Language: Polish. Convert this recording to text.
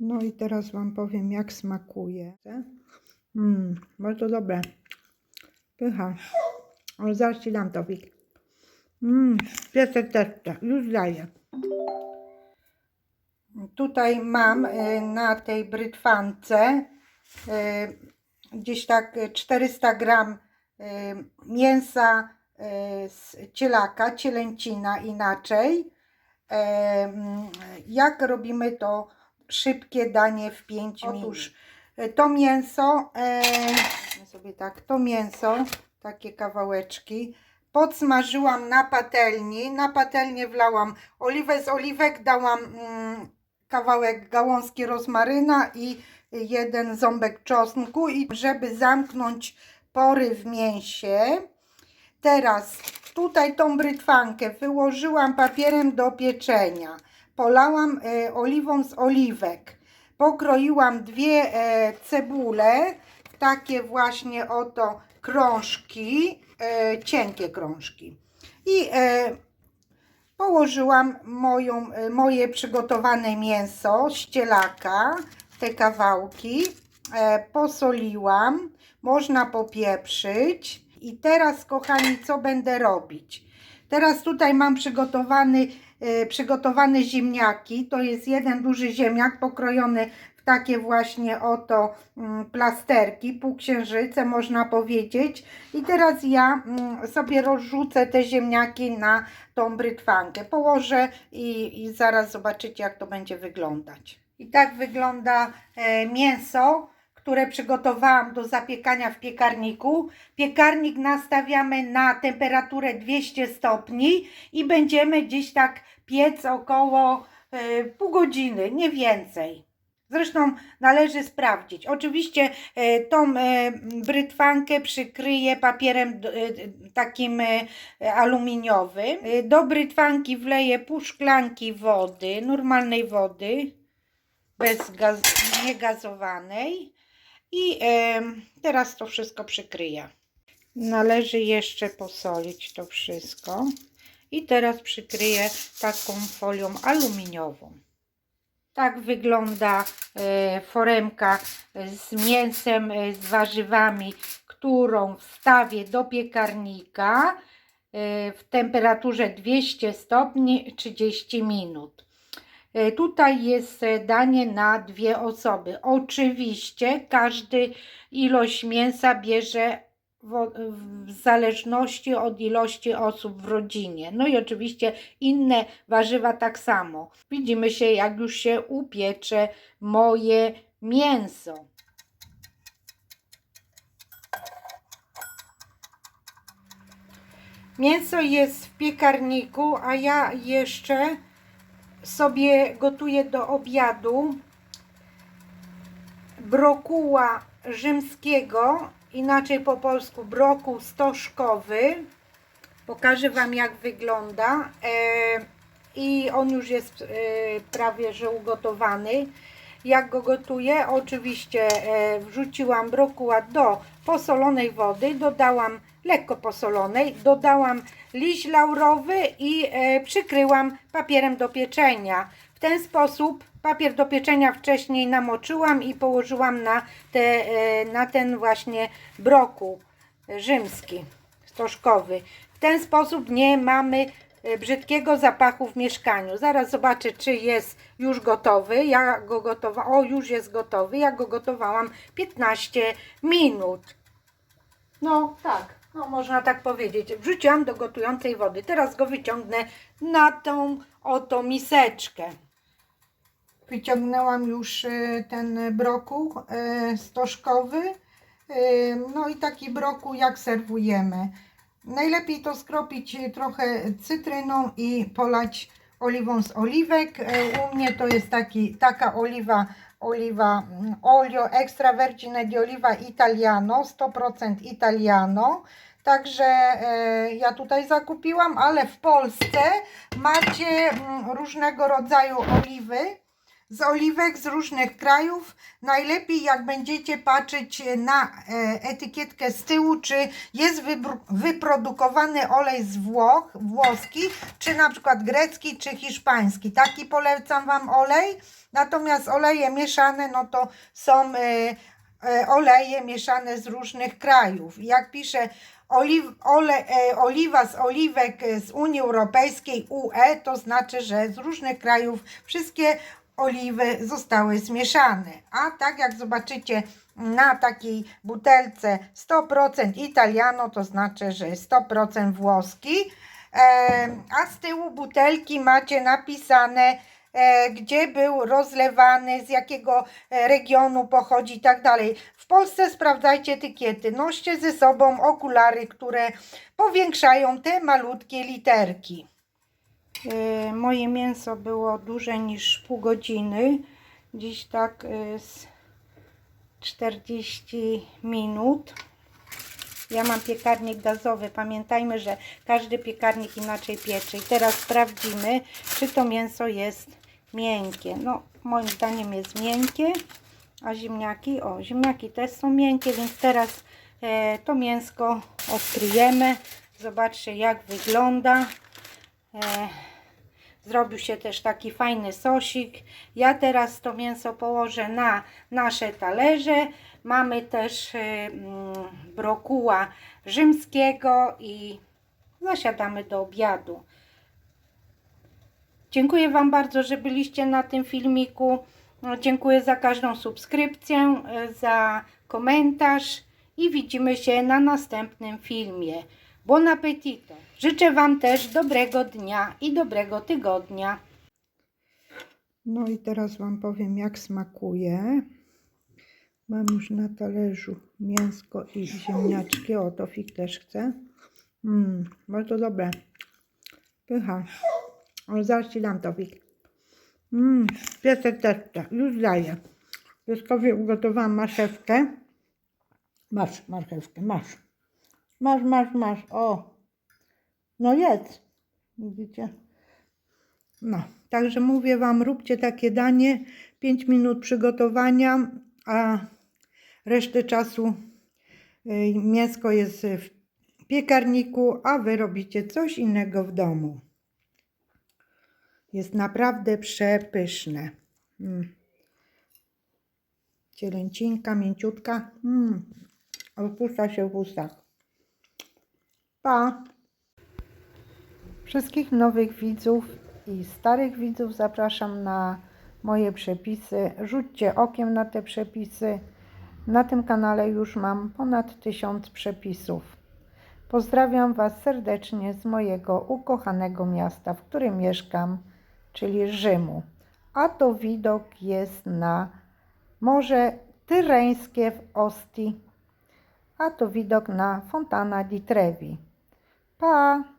No i teraz Wam powiem, jak smakuje. Mmm, bardzo dobre. Pycha. Ale zaraz Ci dam to, Wik. Mmm, piesek też już daję. Tutaj mam e, na tej brytwance e, gdzieś tak e, 400 gram e, mięsa z cielaka, cielęcina inaczej. Mm, Jak robimy to szybkie danie w 5 minut? Otóż e, to mięso, e, sobie tak, to mięso, takie kawałeczki, podsmażyłam na patelni. Na patelnię wlałam oliwę z oliwek, dałam mm, kawałek gałązki rozmaryna i jeden ząbek czosnku i żeby zamknąć pory w mięsie. Teraz tutaj tą brytwankę wyłożyłam papierem do pieczenia. Polałam e, oliwą z oliwek. Pokroiłam dwie e, cebule, w takie właśnie oto krążki, e, cienkie krążki. I położyłam moją, moje przygotowane mięso z cielaka, te kawałki, posoliłam, można popieprzyć. I teraz, kochani, co będę robić? Teraz tutaj mam przygotowany, przygotowane ziemniaki. To jest jeden duży ziemniak pokrojony w takie właśnie oto mm, plasterki, półksiężyce można powiedzieć. I teraz ja mm, sobie rozrzucę te ziemniaki na tą brytwankę. Położę i, i zaraz zobaczycie, jak to będzie wyglądać. I tak wygląda e, mięso, które przygotowałam do zapiekania w piekarniku. Piekarnik nastawiamy na temperaturę 200 stopni i będziemy gdzieś tak piec około e, pół godziny, nie więcej. Zresztą należy sprawdzić. Oczywiście e, tą e, brytwankę przykryję papierem takim aluminiowym. Do brytwanki wleję pół szklanki wody, normalnej wody, bez gaz, niegazowanej. I teraz to wszystko przykryję. Należy jeszcze posolić to wszystko. I teraz przykryję taką folią aluminiową. Tak wygląda e, foremka z mięsem, e, z warzywami, którą wstawię do piekarnika e, w temperaturze 200 stopni 30 minut. E, Tutaj jest e, danie na dwie osoby. Oczywiście każdy ilość mięsa bierze w, zależności od ilości osób w rodzinie. No i oczywiście inne warzywa tak samo. Widzimy się, jak już się upiecze moje mięso. Mięso jest w piekarniku, a ja jeszcze sobie gotuję do obiadu brokuła rzymskiego, inaczej po polsku brokuł stożkowy. Pokażę Wam jak wygląda. E, I on już jest e, prawie że ugotowany. Jak go gotuję? Oczywiście e, wrzuciłam brokuła do posolonej wody, dodałam lekko posolonej, dodałam liść laurowy i przykryłam papierem do pieczenia. W ten sposób papier do pieczenia wcześniej namoczyłam i położyłam na, te, e, na ten właśnie brokuł rzymski, stożkowy. W ten sposób nie mamy e, brzydkiego zapachu w mieszkaniu. Zaraz zobaczę, czy jest już gotowy. Ja go gotowałam. O, już jest gotowy. Ja go gotowałam 15 minut. No tak, no można tak powiedzieć. Wrzuciłam do gotującej wody. Teraz go wyciągnę na tą oto miseczkę. Wyciągnęłam już y, ten brokuł y, stożkowy. Y, No i taki brokuł jak serwujemy. Najlepiej to skropić trochę cytryną i polać oliwą z oliwek. U mnie to jest taki, taka oliwa, oliwa mm, olio extra vergine di oliva italiano, 100% italiano. Także e, ja tutaj zakupiłam, ale w Polsce macie mm, różnego rodzaju oliwy z oliwek z różnych krajów. Najlepiej jak będziecie patrzeć na e, etykietkę z tyłu, czy jest wyprodukowany olej z Włoch, włoski, czy na przykład grecki, czy hiszpański. Taki polecam Wam olej. Natomiast oleje mieszane, no to są e, e, oleje mieszane z różnych krajów. Jak pisze oliw, ole, oliwa z oliwek z Unii Europejskiej UE, to znaczy, że z różnych krajów wszystkie oliwy zostały zmieszane. A tak jak zobaczycie na takiej butelce 100% Italiano, to znaczy, że jest 100% włoski. E, a z tyłu butelki macie napisane, e, gdzie był rozlewany, z jakiego e, regionu pochodzi i tak dalej. W Polsce sprawdzajcie etykiety. Noście ze sobą okulary, które powiększają te malutkie literki. E, moje mięso było dłużej niż pół godziny. Dziś tak e, z 40 minut. Ja mam piekarnik gazowy. Pamiętajmy, że każdy piekarnik inaczej piecze. I teraz sprawdzimy, czy to mięso jest miękkie. No, moim zdaniem jest miękkie. A ziemniaki? O, ziemniaki też są miękkie, więc teraz e, to mięsko odkryjemy. Zobaczcie, jak wygląda. E, Zrobił się też taki fajny sosik. Ja teraz to mięso położę na nasze talerze. Mamy też y, mm, brokuła rzymskiego i zasiadamy do obiadu. Dziękuję Wam bardzo, że byliście na tym filmiku. No, Dziękuję za każdą subskrypcję, y, za komentarz i widzimy się na następnym filmie. Buon appetito! Życzę Wam też dobrego dnia i dobrego tygodnia. No i teraz Wam powiem, jak smakuje. Mam już na talerzu mięsko i ziemniaczki. O, Tofik też chce. Mmm, bardzo dobre. Pycha. Ale zaraz Ci dam, Tofik. Mmm, piesek też chce. Już daję. Pieskowi ugotowałam marchewkę. Masz marchewkę, masz. Masz, masz, masz. O. No jedz. Widzicie? No, także mówię Wam, róbcie takie danie. 5 minut przygotowania, a resztę czasu y, mięsko jest w piekarniku, a Wy robicie coś innego w domu. Jest naprawdę przepyszne. Mm. Cielęcinka, mięciutka. Mm. Opuszcza się w ustach. Pa! Wszystkich nowych widzów i starych widzów zapraszam na moje przepisy. Rzućcie okiem na te przepisy. Na tym kanale już mam ponad tysiąc przepisów. Pozdrawiam Was serdecznie z mojego ukochanego miasta, w którym mieszkam, czyli Rzymu. A to widok jest na Morze Tyreńskie w Ostii, a to widok na Fontana di Trevi. Pa!